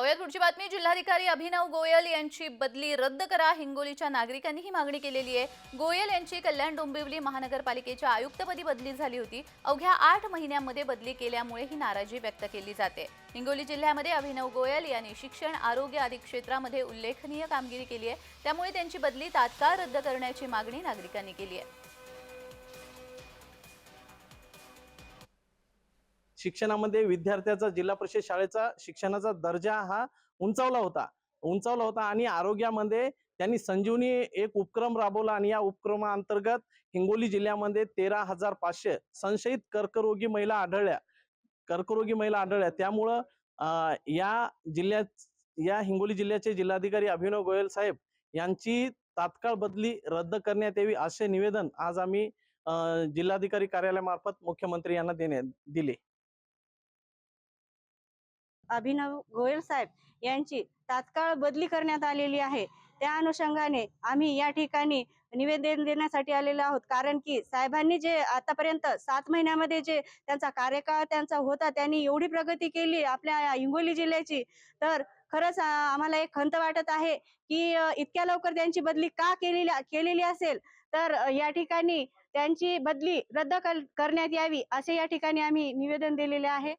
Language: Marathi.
पाहूयात पुढची बातमी. जिल्हाधिकारी अभिनव गोयल यांची बदली रद्द करा हिंगोलीच्या नागरिकांनी ही मागणी केलेली आहे. गोयल यांची कल्याण डोंबिवली महानगरपालिकेच्या आयुक्तपदी बदली झाली होती. अवघ्या आठ महिन्यांमध्ये बदली केल्यामुळे ही नाराजी व्यक्त केली जाते. हिंगोली जिल्ह्यामध्ये अभिनव गोयल यांनी शिक्षण आरोग्य आदी क्षेत्रामध्ये उल्लेखनीय कामगिरी केली आहे. त्यामुळे त्यांची बदली तात्काळ रद्द करण्याची मागणी नागरिकांनी केली आहे. शिक्षणामध्ये विद्यार्थ्याचा जिल्हा परिषद शाळेचा शिक्षणाचा दर्जा हा उंचावला होता. उंचावला होता आणि आरोग्यामध्ये त्यांनी संजीवनी एक उपक्रम राबवला आणि या उपक्रमाअंतर्गत हिंगोली जिल्ह्यामध्ये तेरा हजार पाचशे संशयित कर्करोगी महिला आढळल्या. कर्करोगी महिला आढळल्या. त्यामुळं या जिल्ह्यात या हिंगोली जिल्ह्याचे जिल्हाधिकारी अभिनव गोयल साहेब यांची तात्काळ बदली रद्द करण्यात यावी असे निवेदन आज आम्ही जिल्हाधिकारी कार्यालयामार्फत मुख्यमंत्री यांना देण्यात दिले. अभिनव गोयल साहेब यांची तात्काळ बदली करण्यात आलेली आहे. त्या अनुषंगाने आम्ही या ठिकाणी निवेदन देण्यासाठी आलेलो आहोत. कारण की साहेबांनी जे आतापर्यंत सात महिन्यामध्ये जे त्यांचा कार्यकाळ त्यांचा होता त्यांनी एवढी प्रगती केली आपल्या हिंगोली जिल्ह्याची. तर खरंच आम्हाला एक खंत वाटत आहे की इतक्या लवकर त्यांची बदली का केलेली केलेली असेल? तर या ठिकाणी त्यांची बदली रद्द कर- करण्यात यावी असे या ठिकाणी आम्ही निवेदन दिलेले आहे.